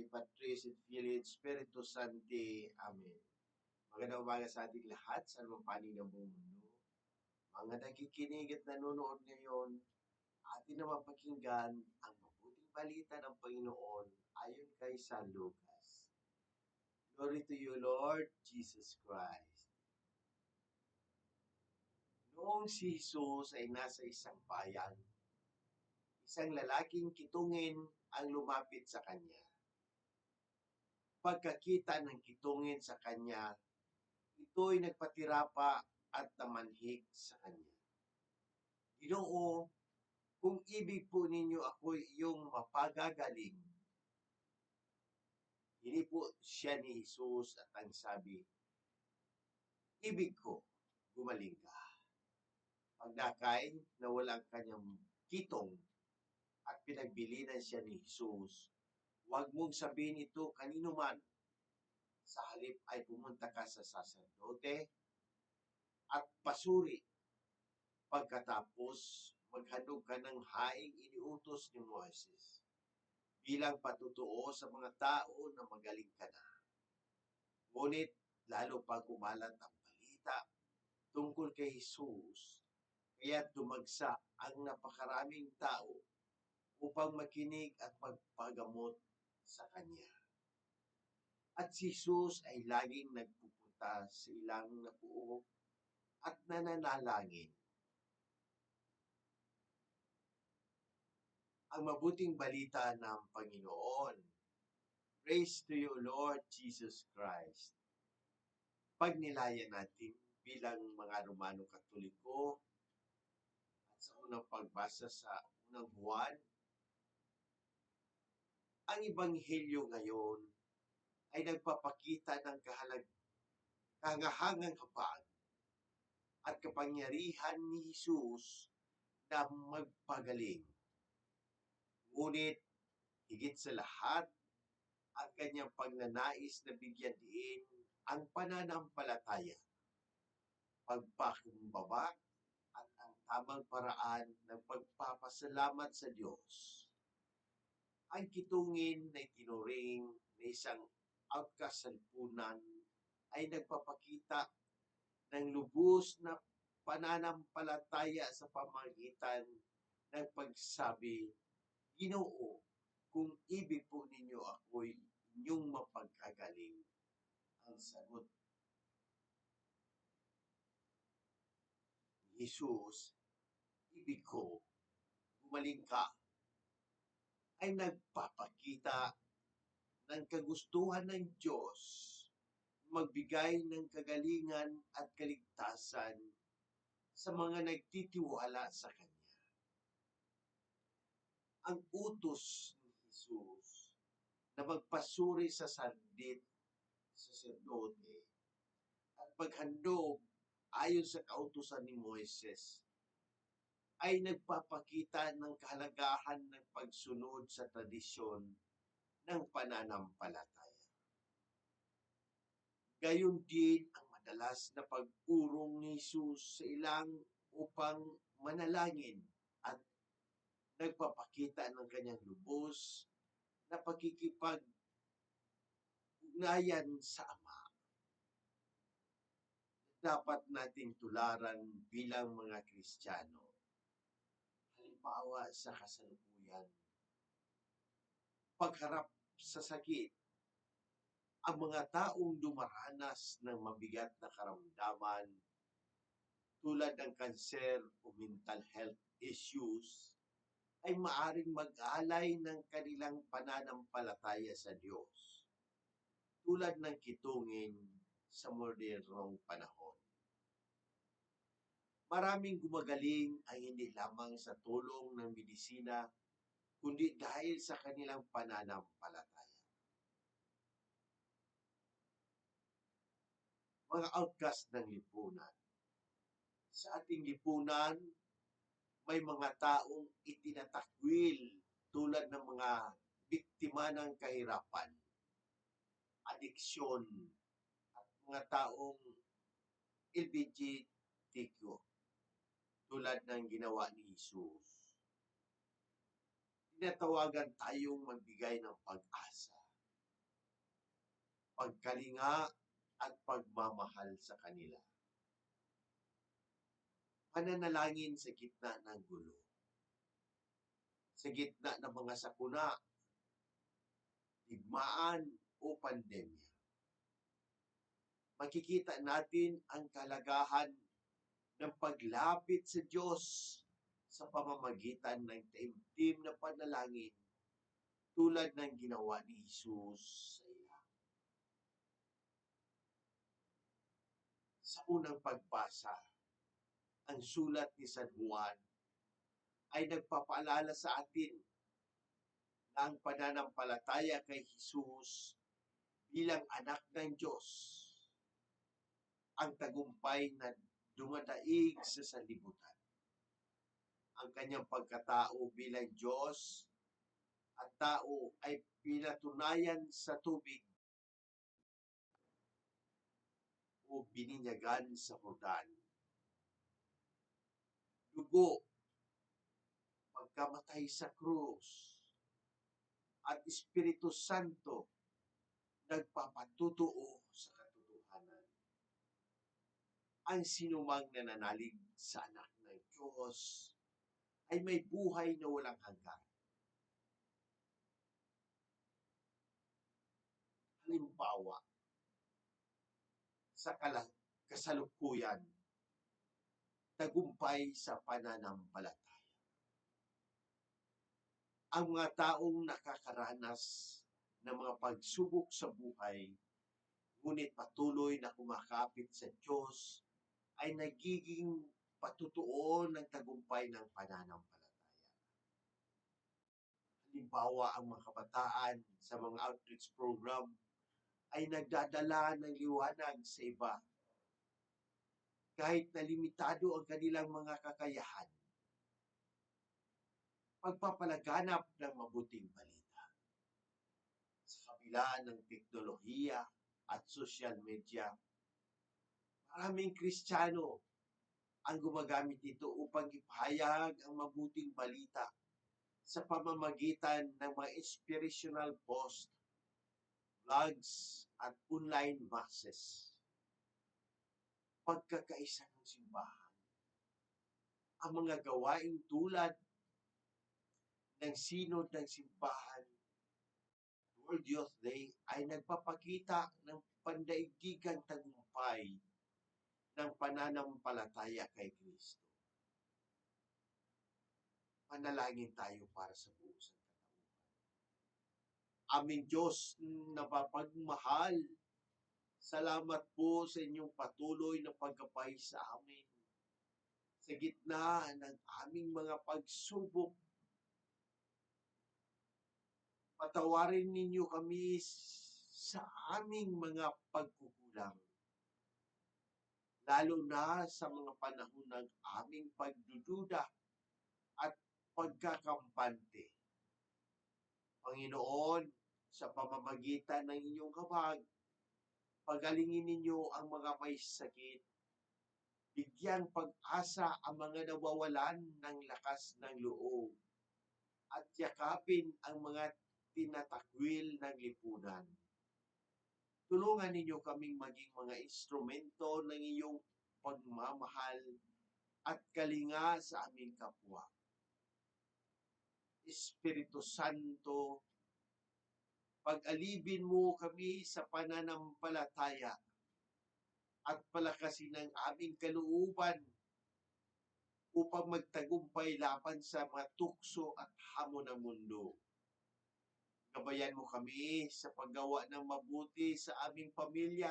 Filii Patris et Filii et Spiritus Sancti. Amen. Magandang umaga sa ating lahat sa anumang panig ng buong mundo. Mga nakikinig at nanonood ngayon, atin na mapakinggan ang mabuting balita ng Panginoon ayon kay San Lucas. Glory to you, Lord Jesus Christ. Noong si Jesus ay nasa isang bayan, isang lalaking kitungin ang lumapit sa kanya. Pagkakita ng kitungin sa kanya, ito'y nagpatirapa at namanhik sa kanya. Ginoo, kung ibig po ninyo ako iyong mapagagaling, hindi po siya ni Jesus at ang sabi, ibig ko, gumaling ka. Pagdakay, nawala ang kanyang kitong at pinagbilinan siya ni Jesus. Huwag mong sabihin ito kanino man. Sa halip ay pumunta ka sa saserdote at pasuri. Pagkatapos, maghandog ka ng haing iniutos ni Moises bilang patutuo sa mga tao na magaling ka na. Ngunit, lalo pa kumalat ang balita tungkol kay Jesus, kaya dumagsa ang napakaraming tao upang makinig at magpagamot sa Kanya. At si Jesus ay laging nagpupunta sa ilang napuo at nananalangin. Ang mabuting balita ng Panginoon. Praise to you, Lord Jesus Christ. Pagnilaya natin bilang mga Romano Katoliko at sa unang pagbasa sa unang buwan, ang Ebanghelyo ngayon ay nagpapakita ng kahalag kahangahangang habag at kapangyarihan ni Jesus na magpagaling. Ngunit, higit sa lahat, ang kanyang pagnanais na bigyan din ang pananampalataya, pagpakumbaba at ang tamang paraan ng pagpapasalamat sa Diyos ang kitungin na itinuring na isang outcast sa lipunan ay nagpapakita ng lubos na pananampalataya sa pamagitan ng pagsabi, Ginoo, kung ibig po ninyo ako'y inyong mapagkagaling. Ang sagot Jesus, ibig ko, gumaling ka ay nagpapakita ng kagustuhan ng Diyos magbigay ng kagalingan at kaligtasan sa mga nagtitiwala sa Kanya. Ang utos ni Jesus na magpasuri sa sandit sa serdote at paghandog ayon sa kautusan ni Moises ay nagpapakita ng kahalagahan ng pagsunod sa tradisyon ng pananampalataya. Gayon din ang madalas na pag-urong ni Jesus sa ilang upang manalangin at nagpapakita ng kanyang lubos na pakikipag ugnayan sa Ama. Dapat nating tularan bilang mga Kristiyano halimbawa sa kasalukuyan. Pagharap sa sakit, ang mga taong dumaranas ng mabigat na karamdaman tulad ng kanser o mental health issues ay maaring mag-alay ng kanilang pananampalataya sa Diyos tulad ng kitungin sa modernong panahon. Maraming gumagaling ay hindi lamang sa tulong ng medisina, kundi dahil sa kanilang pananampalataya. Mga outcast ng lipunan. Sa ating lipunan, may mga taong itinatakwil tulad ng mga biktima ng kahirapan, adiksyon, at mga taong LGBTQ tulad ng ginawa ni Jesus. Tinatawagan tayong magbigay ng pag-asa pagkalinga at pagmamahal sa kanila. Pananalangin sa gitna ng gulo. Sa gitna ng mga sakuna, digmaan o pandemya. Makikita natin ang kalagahan ng paglapit sa Diyos sa pamamagitan ng taimtim na panalangin tulad ng ginawa ni Jesus sa iya. Sa unang pagbasa, ang sulat ni San Juan ay nagpapaalala sa atin na ang pananampalataya kay Jesus bilang anak ng Diyos ang tagumpay na dumadaig sa sanlibutan. Ang kanyang pagkatao bilang Diyos at tao ay pinatunayan sa tubig o bininyagan sa Jordan. Dugo, pagkamatay sa krus, at Espiritu Santo nagpapatutuo sa katotohanan. Ang sinumang nananalig sa anak ng Diyos ay may buhay na walang hanggan. Halimbawa, sa kala- kasalukuyan, tagumpay sa pananampalataya. Ang mga taong nakakaranas ng mga pagsubok sa buhay, ngunit patuloy na kumakapit sa Diyos, ay nagiging patutuo ng tagumpay ng pananampalataya. Halimbawa, ang mga kabataan sa mga outreach program ay nagdadala ng liwanag sa iba kahit na limitado ang kanilang mga kakayahan. Pagpapalaganap ng mabuting balita. Sa kabila ng teknolohiya at social media, maraming Kristiyano ang gumagamit nito upang ipahayag ang mabuting balita sa pamamagitan ng mga inspirational post, vlogs, at online masses. Pagkakaisa ng simbahan. Ang mga gawaing tulad ng sinod ng simbahan World Youth Day ay nagpapakita ng pandaigdigang tagumpay ng pananampalataya kay Kristo. Panalangin tayo para sa buong sangkatauhan. Aming Diyos na mapagmahal, salamat po sa inyong patuloy na pagkapay sa amin. Sa gitna ng aming mga pagsubok, patawarin ninyo kami sa aming mga pagkukulang lalo na sa mga panahon ng aming pagdududa at pagkakampante. Panginoon, sa pamamagitan ng inyong kabag, pagalingin ninyo ang mga may sakit, bigyang pag-asa ang mga nawawalan ng lakas ng loob, at yakapin ang mga tinatakwil ng lipunan tulungan ninyo kaming maging mga instrumento ng iyong pagmamahal at kalinga sa aming kapwa. Espiritu Santo, pag-alibin mo kami sa pananampalataya at palakasin ang aming kalooban upang magtagumpay laban sa mga tukso at hamon ng mundo. Gabayan mo kami sa paggawa ng mabuti sa aming pamilya,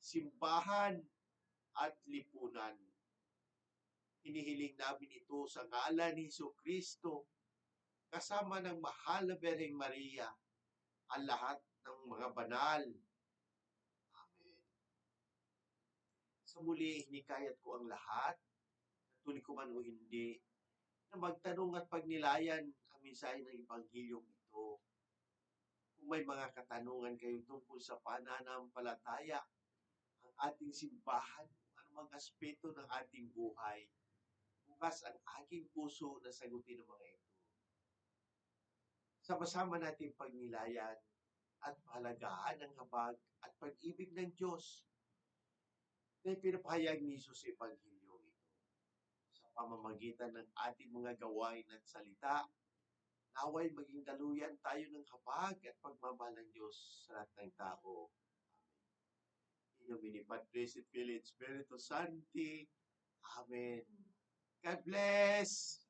simbahan, at lipunan. Hinihiling namin ito sa ngalan ni Heso Kristo, kasama ng mahal na Bereng Maria, ang lahat ng mga banal. Amen. Sa muli, hinikayat ko ang lahat, tuloy ko man o hindi, na magtanong at pagnilayan ang mensahe ng Ebanghilyong ito kung may mga katanungan kayo tungkol sa pananampalataya, ang ating simbahan, anumang aspeto ng ating buhay, bukas ang aking puso na sagutin ng mga ito. Sama-sama natin pagnilayan at pahalagaan ng habag at pag-ibig ng Diyos na ipinapahayag ni Jesus sa Ebanghelyo ito. Sa pamamagitan ng ating mga gawain at salita, naway maging daluyan tayo ng habag at pagmamahal ng Diyos sa lahat ng tao. Amen. In nomine Patris et Filii Spiritus Sancti. Amen. God bless!